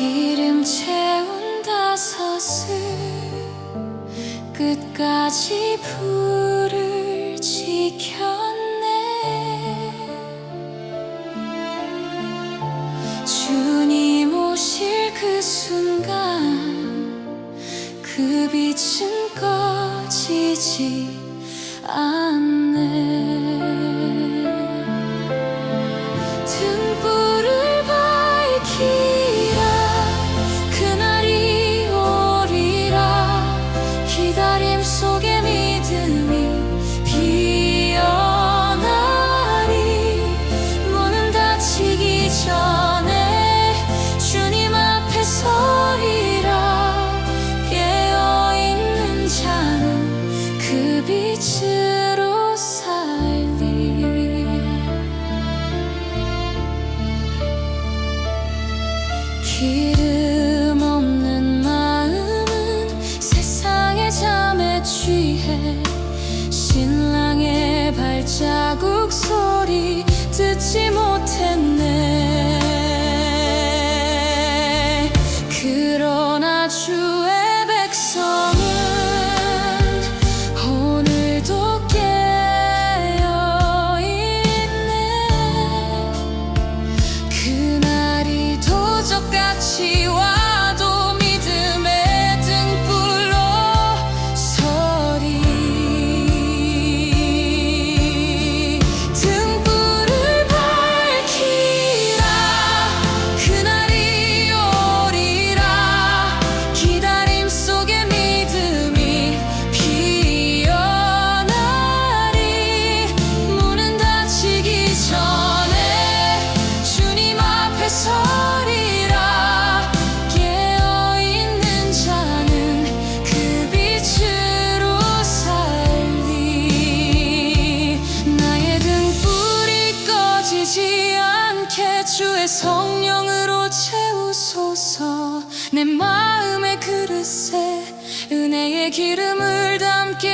기름 채운 다섯을 끝까지 불을 지켰네. 주님 오실 그 순간 그 빛은 꺼지지 않네 빛으로 살리. 기름 없는 마음은 세상의 잠에 취해. 신랑의 발자국 소리 듣지 못했네 도적같이 와도 믿음의 등불로 서리. 등불을 밝히라. 그날이 오리라. 기다림 속에 믿음이 피어나리. 문은 닫히기 전에 주님 앞에 서 성령으로 채우소서. 내 마음의 그릇에 은혜의 기름을 담게